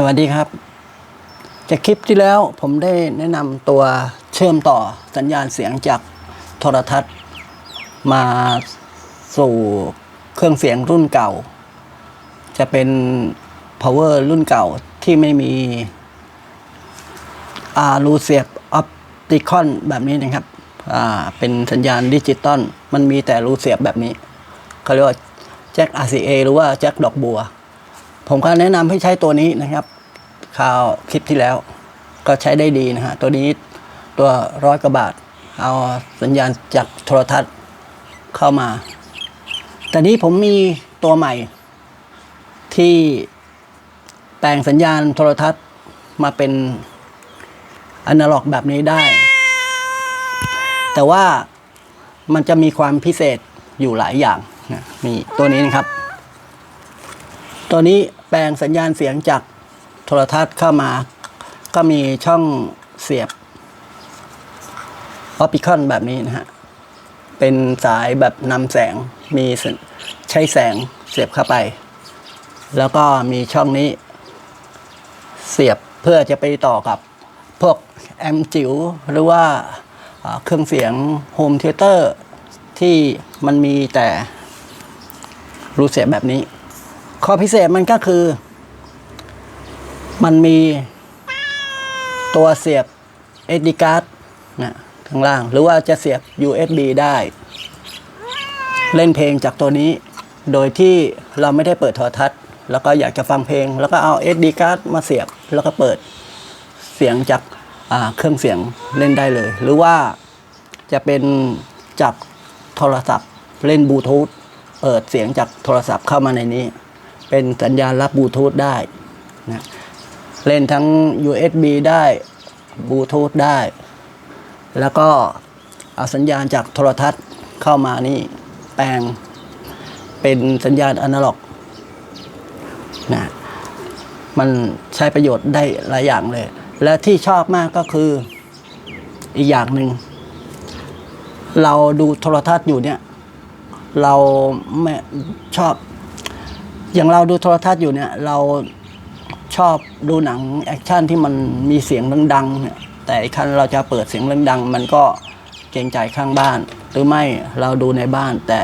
สวัสดีครับ จากคลิปที่แล้วผมได้แนะนำตัวเชื่อมต่อสัญญาณเสียงจากโทรทัศน์ มาสู่เครื่องเสียงรุ่นเก่า จะเป็น power รุ่นเก่าที่ไม่มีอารูเสียบออปติคอนแบบนี้นะครับอ่าเป็นสัญญาณดิจิตอลมันมีแต่รูเสียบแบบนี้เขาเรียกว่าแจ็ค RCA หรือว่าแจ็คดอกบัว ผมก็แนะนำให้ใช้ตัวนี้นะครับข่าวคลิปที่แล้ว ก็ใช้ได้ดีนะฮะตัวนี้ตัวร้อยกว่าบาท เอาสัญญาณจากโทรทัศน์เข้ามา แต่นี้ผมมีตัวใหม่ ที่แปลงสัญญาณโทรทัศน์มาเป็นอนาล็อกแบบนี้ได้ แต่ว่ามันจะมีความพิเศษอยู่หลายอย่างนะมีตัวนี้นะครับ ตัวนี้ แปลงสัญญาณเสียงจากโทรทัศน์เข้ามา ก็มีช่องเสียบออปติคอนแบบนี้นะฮะ เป็นสายแบบนำแสง มีใช้แสงเสียบเข้าไป แล้วก็มีช่องนี้เสียบเพื่อจะไปต่อกับพวกแอมจิ๋วหรือว่าอ่าเครื่องเสียงโฮมเทเตอร์ที่มันมีแต่รูเสียบแบบนี้ ข้อพิเศษมันก็คือ มันมีตัวเสียบ SD card นะข้างล่าง หรือว่าจะเสียบ USB ได้ เล่นเพลงจากตัวนี้ โดยที่เราไม่ได้เปิดโทรทัศน์ แล้วก็อยากจะฟังเพลง แล้วก็เอา SD card มาเสียบ แล้วก็เปิดเสียงจากเครื่องเสียงเล่นได้เลย หรือว่าจะเป็นจากโทรศัพท์เล่นบลูทูธเปิดเสียงจากโทรศัพท์เข้ามาในนี้ เป็นสัญญาณรับบลูทูธได้นะเล่นทั้ง USB ได้บลูทูธได้ แล้วก็เอาสัญญาณจากโทรทัศน์เข้ามานี่แปลงเป็นสัญญาณอนาล็อกนะมันใช้ประโยชน์ได้หลายอย่างเลย และที่ชอบมากก็คืออีกอย่างหนึ่ง เราดูโทรทัศน์อยู่เนี่ย เราไม่ชอบ อย่างเราดูโทรทัศน์อยู่เนี่ย เราชอบดูหนังแอคชั่นที่มันมีเสียงดังๆเนี่ยแต่อีกครั้นเราจะเปิดเสียงดังๆมันก็เกรงใจข้างบ้าน หรือไม่เราดูในบ้าน แต่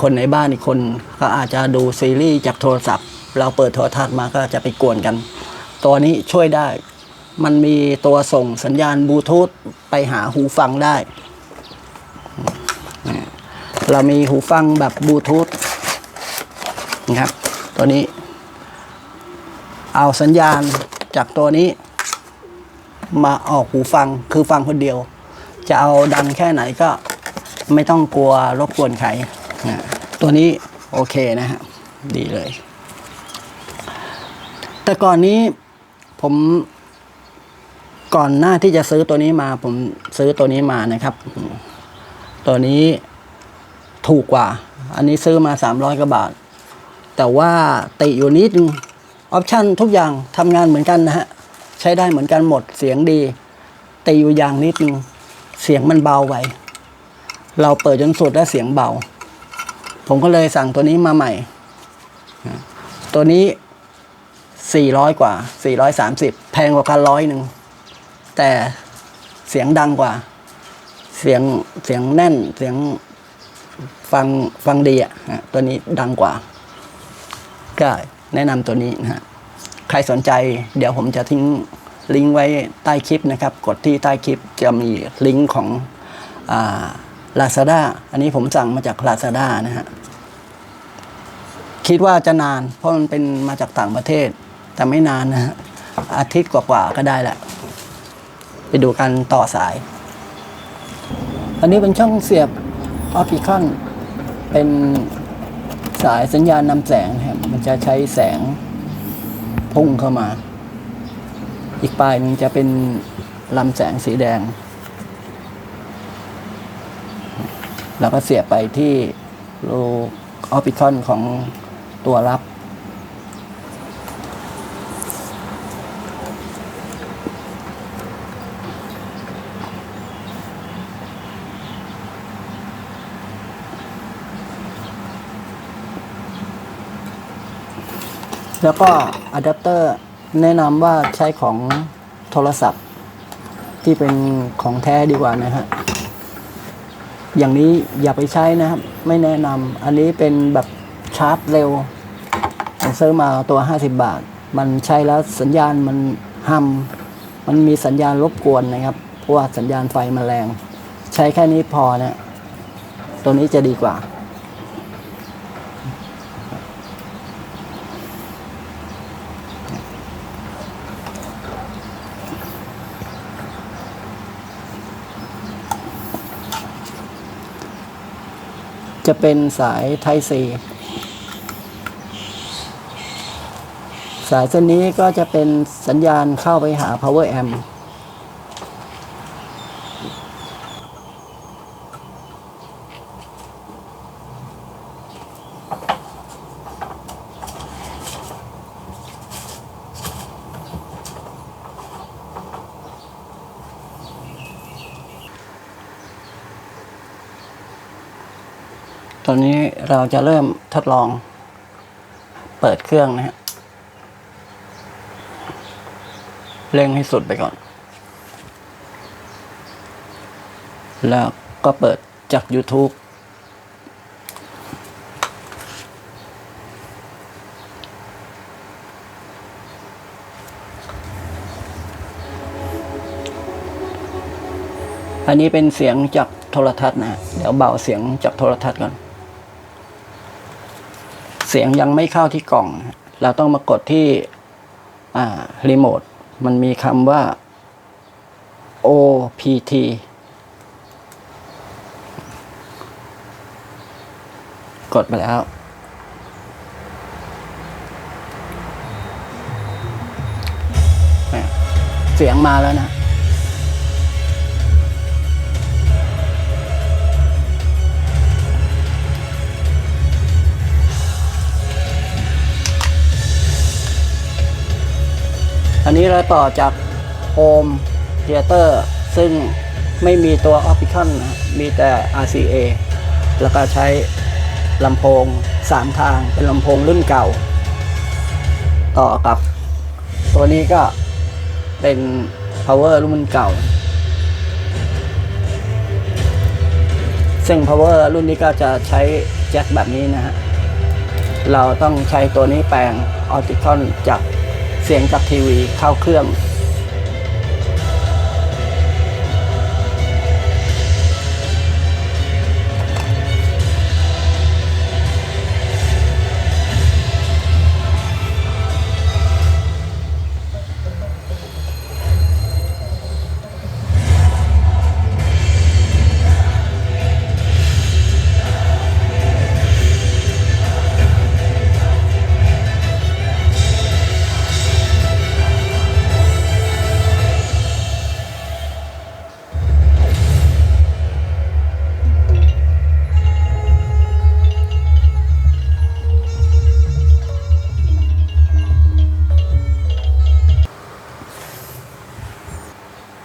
คนในบ้านอีกคนก็อาจจะดูซีรีส์จากโทรศัพท์ เราเปิดโทรทัศน์มาก็จะไปกวนกัน ตัวนี้ช่วยได้มันมีตัวส่งสัญญาณบลูทูธไปหาหูฟังได้ เรามีหูฟังแบบบลูทูธ นะครับ ตัวนี้ เอาสัญญาณจากตัวนี้ มาออกหูฟังคือฟังคนเดียว จะเอาดังแค่ไหนก็ไม่ต้องกลัวรบกวนใครนะตัวนี้โอเคนะฮะดีเลย แต่ก่อนนี้ผมก่อนหน้าที่จะซื้อตัวนี้มา ผมซื้อตัวนี้มานะครับ ตัวนี้ถูกกว่า อันนี้ซื้อมา 300กว่าบาท แต่ว่าติอยู่นิดนึงออปชันทุกอย่างทำงานเหมือนกันนะฮะ ใช้ได้เหมือนกันหมดเสียงดี ติอยู่อย่างนิดนึงเสียงมันเบาไปเราเปิดจนสุดแล้วเสียงเบา ผมก็เลยสั่งตัวนี้มาใหม่ ตัวนี้ 400 กว่า 430 แพงกว่ากันร้อยหนึ่ง แต่เสียงดังกว่า เสียงเสียงแน่นเสียงฟังฟังดีอะนะตัวนี้ดังกว่า ก็แนะนำตัวนี้นะฮะใครสนใจเดี๋ยวผมจะทิ้งลิงก์ไว้ใต้คลิปนะครับ กดที่ใต้คลิปจะมีลิงก์ของอ่า Lazada อันนี้ผมสั่งมาจาก Lazada นะฮะคิดว่าจะนาน เพราะมันเป็นมาจากต่างประเทศ แต่ไม่นานนะฮะอาทิตย์กว่าๆก็ได้แหละไปดูกันต่อสาย อันนี้เป็นช่องเสียบออปติคอนเป็น สายสัญญาณนำแสงครับมันจะใช้แสงพุ่งเข้ามา อีกปลายนึงจะเป็นลำแสงสีแดง แล้วก็เสียบไปที่รูออปิคอนของตัวรับ แล้วก็อะแดปเตอร์แนะนำว่าใช้ของโทรศัพท์ ที่เป็นของแท้ดีกว่านะฮะ อย่างนี้อย่าไปใช้นะครับ ไม่แนะนำอันนี้เป็นแบบชาร์จเร็วผมซื้อมาตัว 50 บาท มันใช้แล้วสัญญาณมันฮัมมันมีสัญญาณรบกวนนะครับ เพราะว่าสัญญาณไฟมันแรง ใช้แค่นี้พอนะ ตัวนี้จะดีกว่า จะเป็นสายไทซีสายเส้นนี้ก็จะเป็นสัญญาณเข้าไปหา power amp ตอนนี้เราจะเริ่มทดลองเปิดเครื่องนะฮะเร่งให้สุดไปก่อน แล้วก็เปิดจาก YouTube อันนี้เป็นเสียงจากโทรทัศน์นะ เดี๋ยวเบาเสียงจากโทรทัศน์ก่อน สียงยังไม่เข้าที่กล่อง เราต้องมากดที่อ่ารีโมท มันมีคำว่า OPT กดไปแล้ว เสียงมาแล้วนะ อันนี้เราต่อจากโ o ม t ท e เตอร์ซึ่งไม่มีตัว Opticon นมีแต่ RCA แล้วก็ใช้ลำโพง 3 ทางเป็นลำโพงรุ่นเก่า ต่อกับ ตัวนี้ก็เป็น power รุ่นเก่า ซึ่ง power รุ่นนี้ก็จะใช้แจ็คแบบนี้นะฮะ เราต้องใช้ตัวนี้แปลง Opticon จาก เสียงจากทีวีเข้าเครื่อง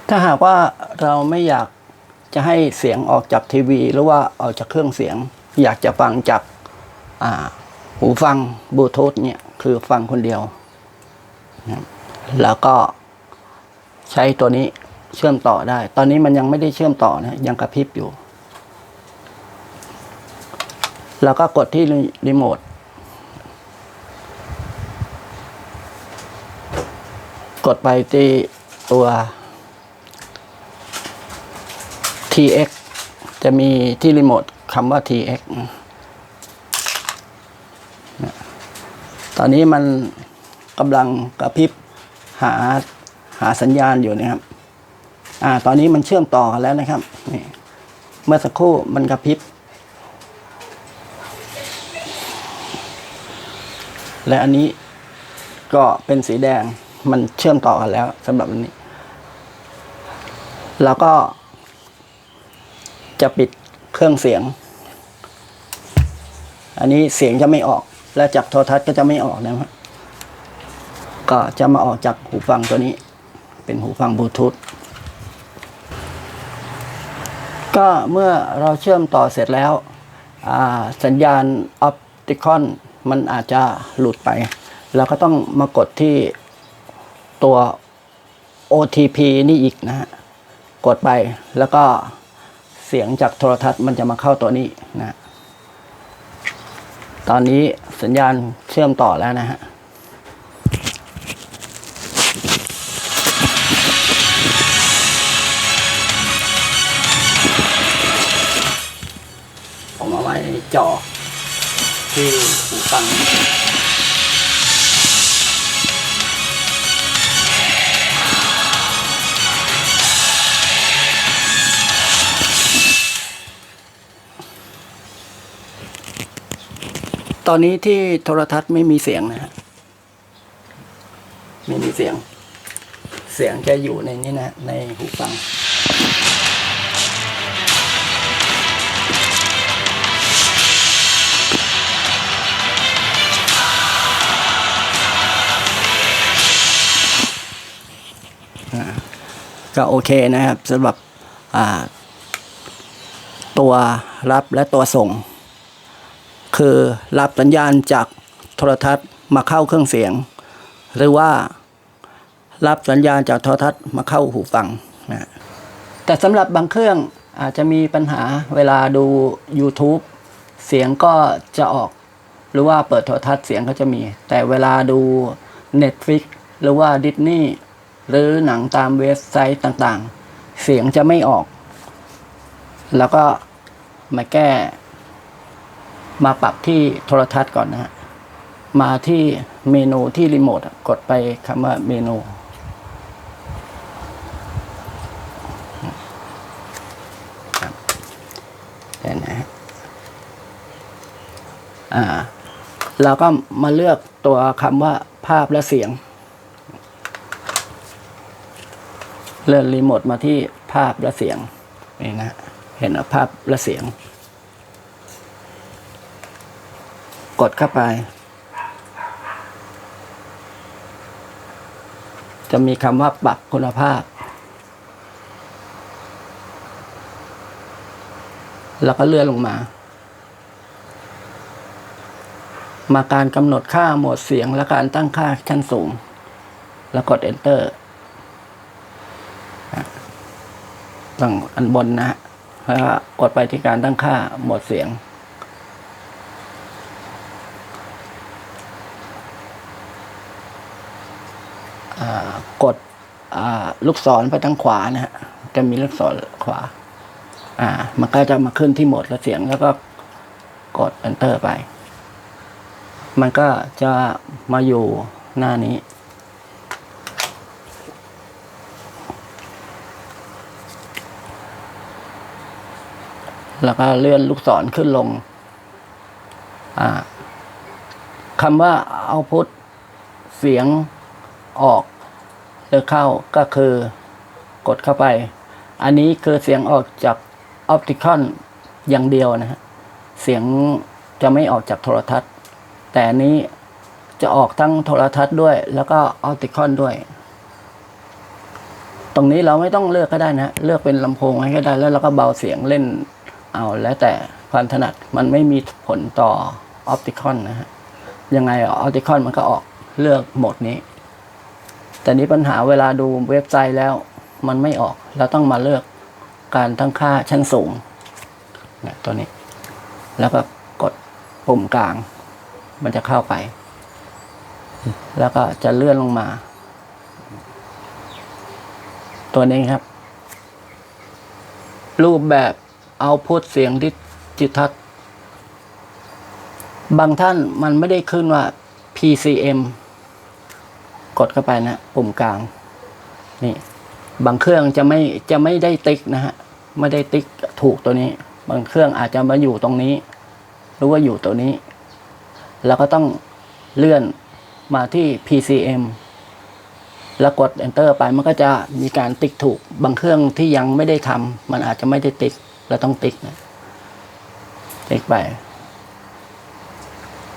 ถ้าหากว่าเราไม่อยากจะให้เสียงออกจากทีวี หรือว่าออกจากเครื่องเสียง อยากจะฟังจากหูฟังบลูทูธเนี่ยคือฟังคนเดียวนะแล้วก็ใช้ตัวนี้เชื่อมต่อได้ ตอนนี้มันยังไม่ได้เชื่อมต่อนะยังกระพริบอยู่ แล้วก็กดที่รีโมทกดไปที่ตัว TX จะมีที่รีโมทคำว่า TX นะตอนนี้มันกำลังกระพริบหาหาสัญญาณอยู่นะครับ อ่า ตอนนี้มันเชื่อมต่อกันแล้วนะครับนี่เมื่อสักครู่มันกระพริบ และอันนี้ก็เป็นสีแดงมันเชื่อมต่อกันแล้วสำหรับอันนี้ แล้วก็ จะปิดเครื่องเสียง อันนี้เสียงจะไม่ออก และจากโทรทัศน์ก็จะไม่ออกนะครับก็จะมาออกจากหูฟังตัวนี้ เป็นหูฟังบลูทูธก็เมื่อเราเชื่อมต่อเสร็จแล้ว สัญญาณออปติคอนมันอาจจะหลุดไป เราก็ต้องมากดที่ตัว OTP นี่อีกนะฮะ กดไปแล้วก็ เสียงจากโทรทัศน์มันจะมาเข้าตัวนี้นะ ตอนนี้สัญญาณเชื่อมต่อแล้วนะฮะผมเอาไว้ในจอที่หูฟัง ตอนนี้ที่โทรทัศน์ไม่มีเสียงนะฮะไม่มีเสียง เสียงจะอยู่ในนี้นะ ในหูฟัง ก็โอเคนะครับสำหรับตัวรับและตัวส่ง คือรับสัญญาณจากโทรทัศน์มาเข้าเครื่องเสียง หรือว่ารับสัญญาณจากโทรทัศน์มาเข้าหูฟังนะแต่สำหรับบางเครื่องอาจจะมีปัญหาเวลาดู YouTube เสียงก็จะออก หรือว่าเปิดโทรทัศน์เสียงก็จะมี แต่เวลาดู Netflix หรือว่าดิสนีย์หรือหนังตามเว็บไซต์ต่างๆ เสียงจะไม่ออก แล้วก็มาแก้ มาปรับที่โทรทัศน์ก่อนนะฮะมาที่เมนูที่รีโมทกดไปคำว่าเมนูครับเดี๋ยวนะฮะอ่าเราก็มาเลือกตัวคำว่าภาพและเสียง เลื่อนรีโมทมาที่ภาพและเสียงนี่นะ เห็นภาพและเสียง กดเข้าไป จะมีคำว่าปรับคุณภาพ แล้วก็เลื่อนลงมา มาการกำหนดค่าโหมดเสียงและการตั้งค่าชั้นสูง แล้วกด enter ต้องอันบนนะฮะแล้วก็กดไปที่การตั้งค่าโหมดเสียง กดลูกศรไปทางขวานะฮะจะมีลูกศรขวา อ่า มันก็จะมาขึ้นที่โหมดและเสียงแล้วก็กด enter ไป มันก็จะมาอยู่หน้านี้ แล้วก็เลื่อนลูกศรขึ้นลง อ่าคำว่าเอาพุทเสียง ออกหรือเข้าก็คือกดเข้าไป อันนี้คือเสียงออกจากออปติคอนอย่างเดียวนะฮะเสียงจะไม่ออกจากโทรทัศน์ แต่นี้จะออกทั้งโทรทัศน์ด้วย แล้วก็ออปติคอนด้วย ตรงนี้เราไม่ต้องเลือกก็ได้นะเลือกเป็นลำโพงให้ก็ได้แล้วเราก็เบาเสียงเล่นเอาแล้วแต่ความถนัดมันไม่มีผลต่อออปติคอนนะฮะยังไงออปติคอนมันก็ออกเลือกโหมดนี้ แต่นี้ปัญหาเวลาดูเว็บไซต์แล้วมันไม่ออก เราต้องมาเลือกการตั้งค่าชั้นสูงนะตัวนี้ แล้วก็กดปุ่มกลาง มันจะเข้าไป แล้วก็จะเลื่อนลงมา ตัวนี้ครับ รูปแบบเอาพุทเสียงดิจิทัลบางท่านมันไม่ได้ขึ้นว่า PCM กดเข้าไปนะปุ่มกลาง นี่ บางเครื่องจะไม่จะไม่ได้ติ๊กนะฮะไม่ได้ติ๊กถูกตัวนี้ บางเครื่องอาจจะมาอยู่ตรงนี้ หรือว่าอยู่ตัวนี้ แล้วก็ต้องเลื่อนมาที่ PCM แล้วกด enter ไปมันก็จะมีการติ๊กถูก บางเครื่องที่ยังไม่ได้ทำมันอาจจะไม่ได้ติ๊กเราต้องติ๊กนะติ๊กไป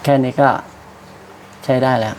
แค่นี้ก็ใช้ได้แล้ว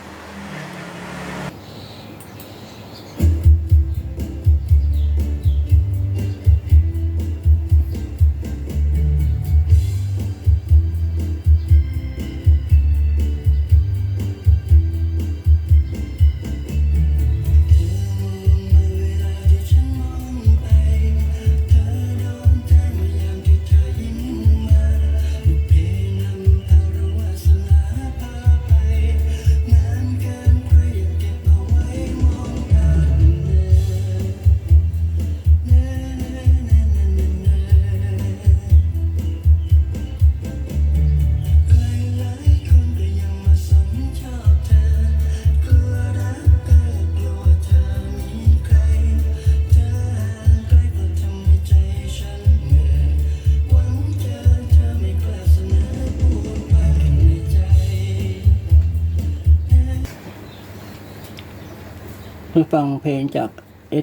ฟังเพลงจาก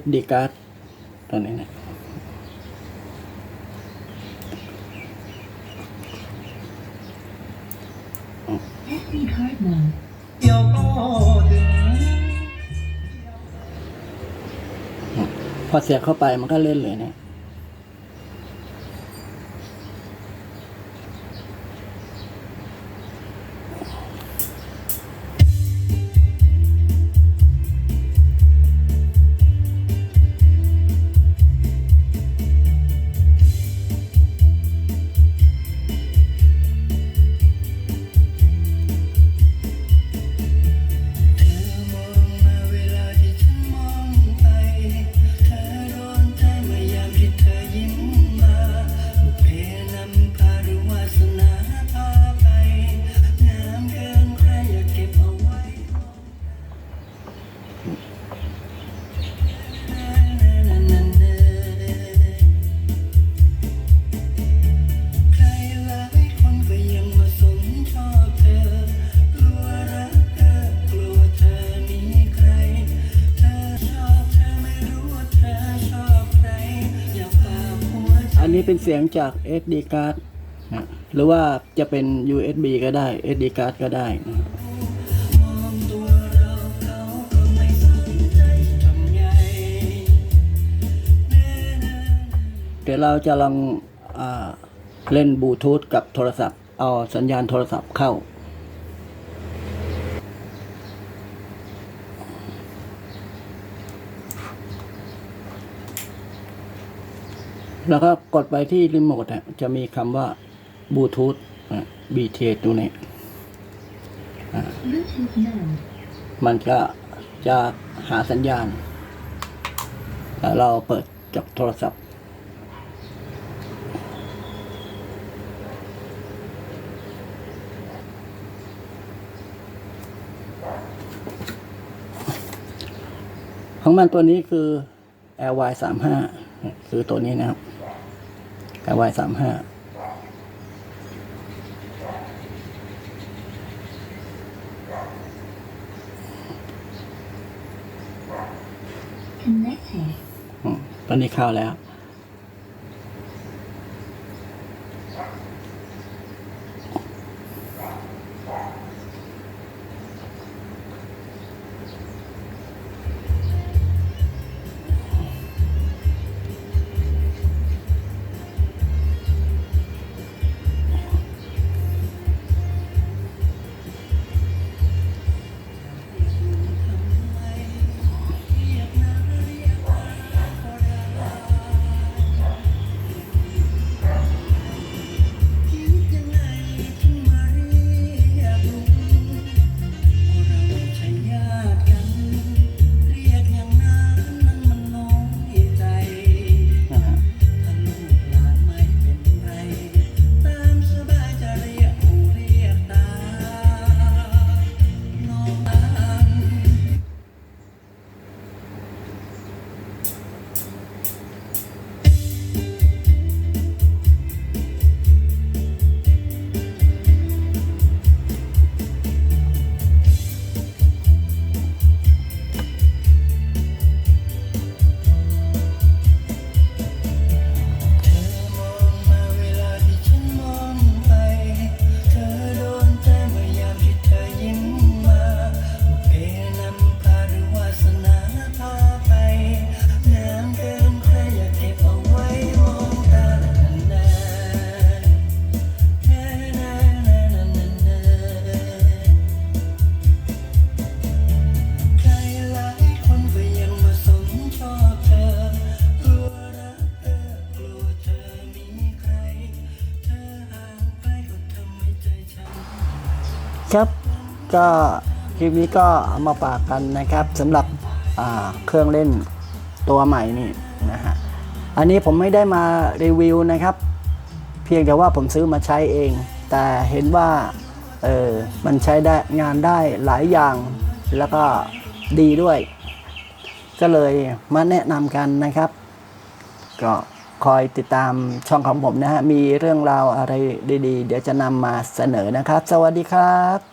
SD card ตัวนี้นะ SD card mode. เดี๋ยวก็ถึงพอเสียบเข้าไปมันก็เล่นเลยเนี่ย นี้เป็นเสียงจาก SD card นะหรือว่าจะเป็น USB ก็ได้ SD card ก็ได้นะเดี๋ยวเราจะลองอเล่นบลูทูธกับโทรศัพท์ เอาสัญญาณโทรศัพท์เข้า แล้วก็กดไปที่รีโมทจะมีคำว่าบลูทูธ BTS ตัวนี้มันก็จะหาสัญญาณ เราเปิดจากโทรศัพท์ ของมันตัวนี้คือ l y 3 5 ซื้อตัวนี้นะครับกาวายสามห้าตอนนี้เข้าแล้ว ครับ ก็คลิปนี้ก็เอามาฝากกันนะครับสำหรับเครื่องเล่นตัวใหม่นี่นะฮะอันนี้ผมไม่ได้มารีวิวนะครับ เพียงแต่ว่าผมซื้อมาใช้เอง แต่เห็นว่าเออมันใช้ได้งานได้หลายอย่างแล้วก็ดีด้วย ก็เลยมาแนะนำกันนะครับ ก็ คอยติดตามช่องของผมนะฮะ มีเรื่องราวอะไรดีๆ เดี๋ยวจะนำมาเสนอนะครับ สวัสดีครับ